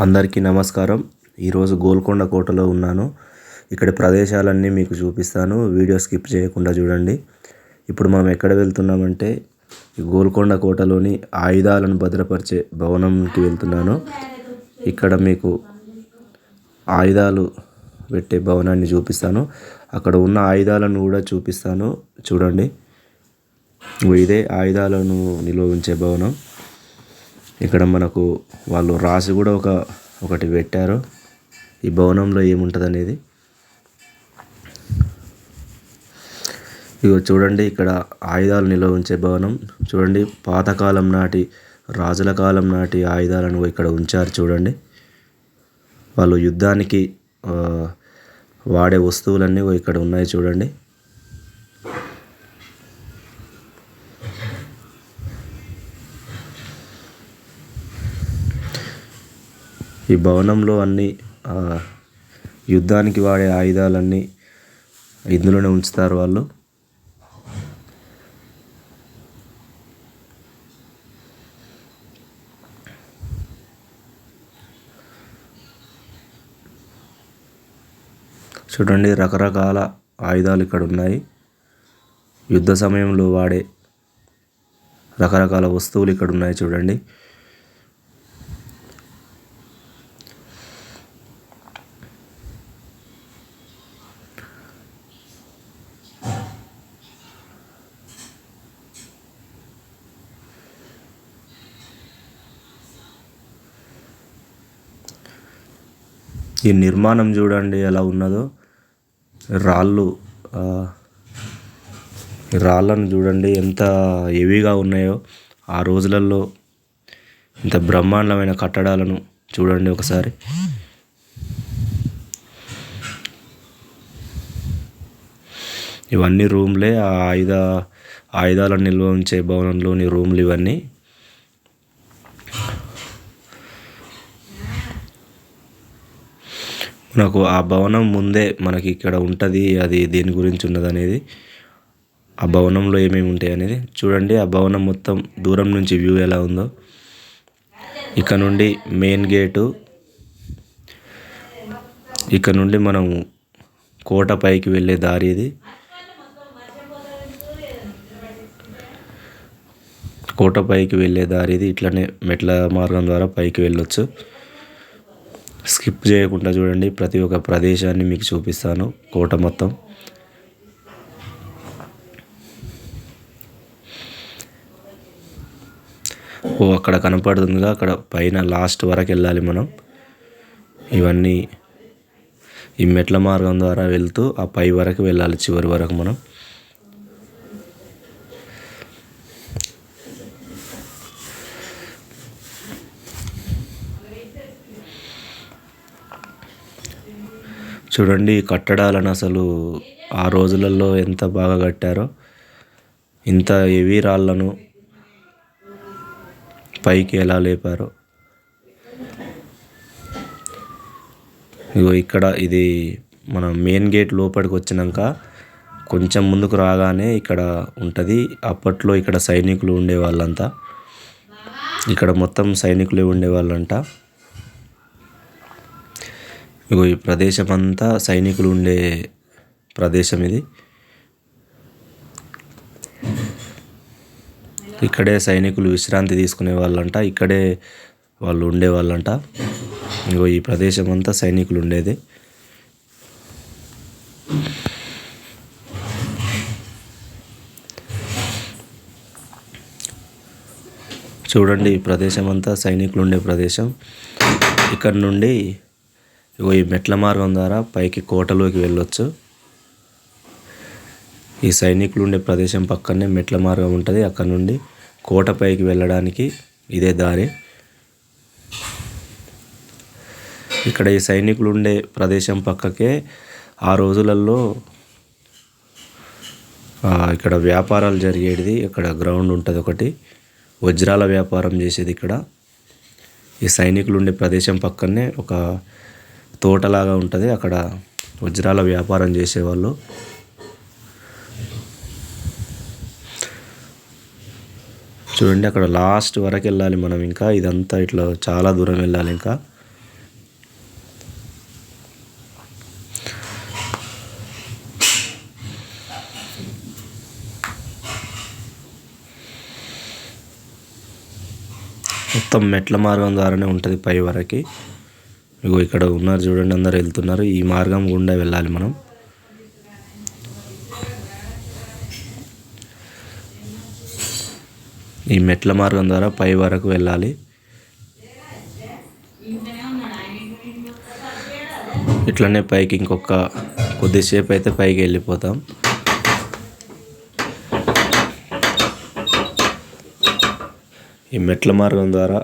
అందరికీ నమస్కారం. ఈరోజు గోల్కొండ కోటలో ఉన్నాను. ఇక్కడ ప్రదేశాలన్నీ మీకు చూపిస్తాను. వీడియో స్కిప్ చేయకుండా చూడండి. ఇప్పుడు మనం ఎక్కడ వెళ్తున్నామంటే గోల్కొండ కోటలోని ఆయుధాలను భద్రపరిచే భవనంకి వెళ్తున్నాను. ఇక్కడ మీకు ఆయుధాలు పెట్టే భవనాన్ని చూపిస్తాను. అక్కడ ఉన్న ఆయుధాలను కూడా చూపిస్తాను. చూడండి. ఇదే ఆయుధాలను నిల్వ ఉంచే భవనం. ఇక్కడ మనకు వాళ్ళు రాసి కూడా ఒక ఒకటి పెట్టారు. ఈ భవనంలో ఏముంటుంది అనేది ఇగో చూడండి ఇక్కడ ఆయుధాలు నిల్వ ఉంచే భవనం. చూడండి పాతకాలం నాటి రాజుల కాలం నాటి ఆయుధాలను ఇక్కడ ఉంచారు చూడండి. వాళ్ళు యుద్ధానికి వాడే వస్తువులన్నీ ఇక్కడ ఉన్నాయి చూడండి. ఈ భవనంలో అన్ని యుద్ధానికి వాడే ఆయుధాలన్నీ ఇందులోనే ఉంచుతారు వాళ్ళు. చూడండి రకరకాల ఆయుధాలు ఇక్కడ ఉన్నాయి. యుద్ధ సమయంలో వాడే రకరకాల వస్తువులు ఇక్కడ ఉన్నాయి చూడండి. ఈ నిర్మాణం చూడండి ఎలా ఉన్నదో. రాళ్ళు రాళ్ళను చూడండి ఎంత హెవీగా ఉన్నాయో. ఆ రోజులలో ఇంత బ్రహ్మాండమైన కట్టడాలను చూడండి ఒకసారి. ఇవన్నీ రూమ్లే. ఆ ఆయుధ ఆయుధాలను నిల్వ ఉంచే భవనంలోని రూమ్లు ఇవన్నీ. నాకు ఆ భవనం ముందే మనకి ఇక్కడ ఉంటుంది అది దేని గురించి ఉన్నది అనేది ఆ భవనంలో ఏమేమి ఉంటాయి అనేది చూడండి. ఆ భవనం మొత్తం దూరం నుంచి వ్యూ ఎలా ఉందో. ఇక్కడ నుండి మెయిన్ గేటు ఇక్కడ నుండి మనం కోట పైకి వెళ్ళే దారి ఇది. కోట పైకి వెళ్ళే దారి ఇది. ఇట్లనే మెట్ల మార్గం ద్వారా పైకి వెళ్ళొచ్చు. స్కిప్ చేయకుండా చూడండి. ప్రతి ఒక్క ప్రదేశాన్ని మీకు చూపిస్తాను. కోట మొత్తం. ఓ అక్కడ కనపడుతుందిగా. అక్కడ పైన లాస్ట్ వరకు వెళ్ళాలి మనం. ఇవన్నీ ఈ మెట్ల మార్గం ద్వారా వెళ్తూ ఆ పై వరకు వెళ్ళాలి. చివరి వరకు మనం. చూడండి ఈ కట్టడాలను అసలు ఆ రోజులలో ఎంత బాగా కట్టారో. ఇంత హెవీ రాళ్ళను పైకి ఎలా లేపారో. ఇగో ఇక్కడ ఇది మన మెయిన్ గేట్ లోపలికి వచ్చినాక కొంచెం ముందుకు రాగానే ఇక్కడ ఉంటుంది. అప్పట్లో ఇక్కడ సైనికులు ఉండేవాళ్ళంతా. ఇక్కడ మొత్తం సైనికులే ఉండేవాళ్ళంట. ఇగో ఈ ప్రదేశం అంతా సైనికులు ఉండే ప్రదేశం ఇది. ఇక్కడే సైనికులు విశ్రాంతి తీసుకునే వాళ్ళంట ఇక్కడే వాళ్ళు ఉండేవాళ్ళంట ఇగో ఈ ప్రదేశం అంతా సైనికులు ఉండేది చూడండి ఈ ప్రదేశం అంతా సైనికులు ఉండే ప్రదేశం. ఇక్కడ నుండి ఈ మెట్ల మార్గం ద్వారా పైకి కోటలోకి వెళ్ళొచ్చు. ఈ సైనికులు ఉండే ప్రదేశం పక్కనే మెట్ల మార్గం ఉంటుంది. అక్కడ నుండి కోట పైకి వెళ్ళడానికి ఇదే దారి. ఇక్కడ ఈ సైనికులు ఉండే ప్రదేశం పక్కకే ఆ రోజులలో ఇక్కడ వ్యాపారాలు జరిగేది ఇక్కడ గ్రౌండ్ ఉంటుంది ఒకటి. వజ్రాల వ్యాపారం చేసేది ఇక్కడ. ఈ సైనికులు ఉండే ప్రదేశం పక్కనే ఒక తోటలాగా ఉంటుంది. అక్కడ వజ్రాల వ్యాపారం చేసేవాళ్ళు. చూడండి అక్కడ లాస్ట్ వరకు వెళ్ళాలి మనం ఇంకా. ఇదంతా ఇట్లా చాలా దూరం వెళ్ళాలి ఇంకా. మొత్తం మెట్ల మార్గం ద్వారానే ఉంటుంది పై వరకు. ఇగో ఇక్కడ ఉన్నారు చూడండి అందరు వెళ్తున్నారు. ఈ మార్గం గుండా వెళ్ళాలి మనం. ఈ మెట్ల మార్గం ద్వారా పై వరకు వెళ్ళాలి. ఇట్లనే పైకి ఇంకొక కొద్దిసేపు అయితే పైకి వెళ్ళిపోతాం. ఈ మెట్ల మార్గం ద్వారా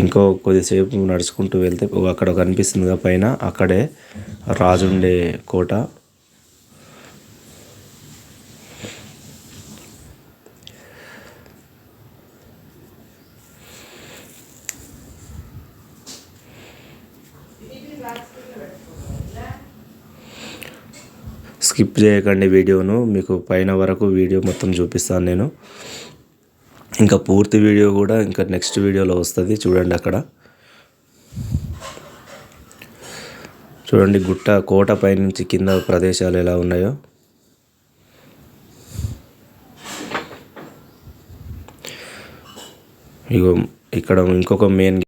ఇంకో కొద్దిసేపు నడుచుకుంటూ వెళ్తే అక్కడ కనిపిస్తుందిగా పైన అక్కడే రాజుండే కోట. స్కిప్ చేయకండి వీడియోను మీకు పైన వరకు వీడియో మొత్తం చూపిస్తాను నేను. ఇంకా పూర్తి వీడియో కూడా ఇంకా నెక్స్ట్ వీడియోలో వస్తుంది. చూడండి అక్కడ. చూడండి గుట్ట కోట పైనుంచి కింద ప్రదేశాలు ఎలా ఉన్నాయో. ఇగో ఇక్కడ ఇంకొక మెయిన్